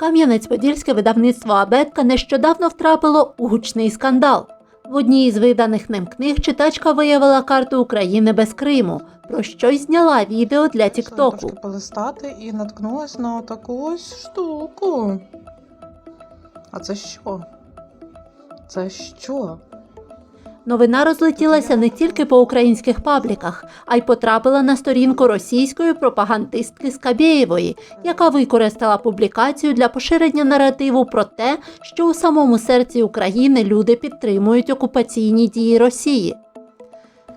Кам'янець-Подільське видавництво Абетка нещодавно втрапило у гучний скандал. В одній із виданих ним книг читачка виявила карту України без Криму, про що й зняла відео для Тіктоку. Полистати і наткнулась на таку ось штуку. А це що? Це що? Новина розлетілася не тільки по українських пабліках, а й потрапила на сторінку російської пропагандистки Скабєєвої, яка використала публікацію для поширення наративу про те, що у самому серці України люди підтримують окупаційні дії Росії.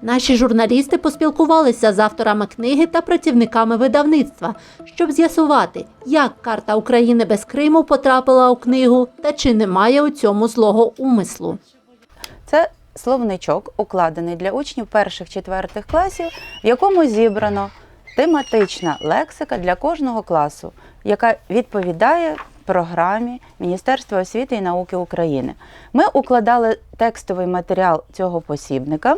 Наші журналісти поспілкувалися з авторами книги та працівниками видавництва, щоб з'ясувати, як карта України без Криму потрапила у книгу та чи немає у цьому злого умислу. Це словничок, укладений для учнів перших-четвертих класів, в якому зібрано тематична лексика для кожного класу, яка відповідає програмі Міністерства освіти і науки України. Ми укладали текстовий матеріал цього посібника.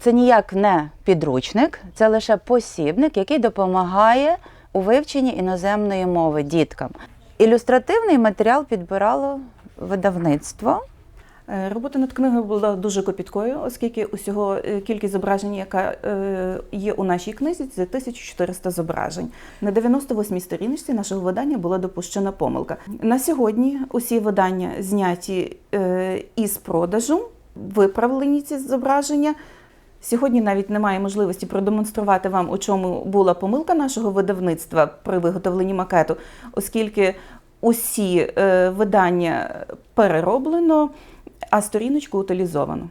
Це ніяк не підручник, це лише посібник, який допомагає у вивченні іноземної мови діткам. Ілюстративний матеріал підбирало видавництво. Е, Робота над книгою була дуже копіткою, оскільки усього е, кількість зображень, яка е, є у нашій книзі, це 1400 зображень. На 98 сторіночці нашого видання була допущена помилка. На сьогодні усі видання зняті із продажу, виправлені ці зображення. Сьогодні навіть немає можливості продемонструвати вам, у чому була помилка нашого видавництва при виготовленні макету, оскільки усі видання перероблено, а сторіночку утилізовано.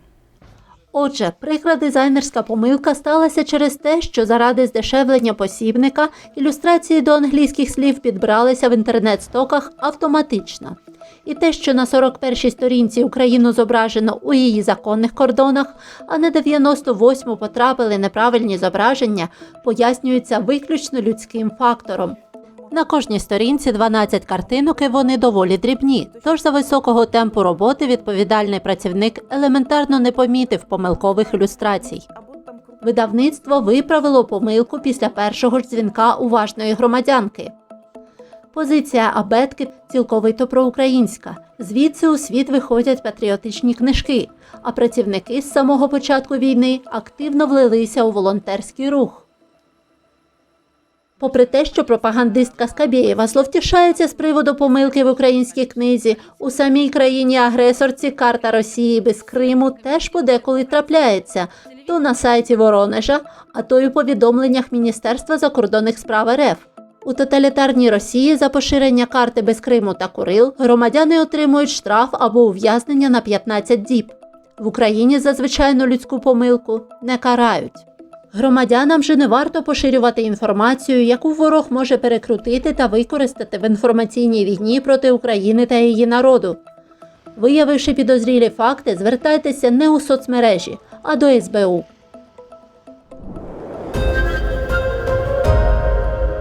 Отже, прикра дизайнерська помилка сталася через те, що заради здешевлення посібника ілюстрації до англійських слів підбиралися в інтернет-стоках автоматично. І те, що на 41-й сторінці Україну зображено у її законних кордонах, а на 98-му потрапили неправильні зображення, пояснюється виключно людським фактором. На кожній сторінці 12 картинок і вони доволі дрібні, тож за високого темпу роботи відповідальний працівник елементарно не помітив помилкових ілюстрацій. Видавництво виправило помилку після першого ж дзвінка уважної громадянки. Позиція абетки цілковито проукраїнська. Звідси у світ виходять патріотичні книжки, а працівники з самого початку війни активно влилися у волонтерський рух. Попри те, що пропагандистка Скабєєва зловтішається з приводу помилки в українській книзі, у самій країні-агресорці карта Росії без Криму теж подеколи трапляється то на сайті Воронежа, а то й у повідомленнях Міністерства закордонних справ РФ. У тоталітарній Росії за поширення карти без Криму та Курил громадяни отримують штраф або ув'язнення на 15 діб. В Україні за звичайну людську помилку не карають. Громадянам же не варто поширювати інформацію, яку ворог може перекрутити та використати в інформаційній війні проти України та її народу. Виявивши підозрілі факти, звертайтеся не у соцмережі, а до СБУ.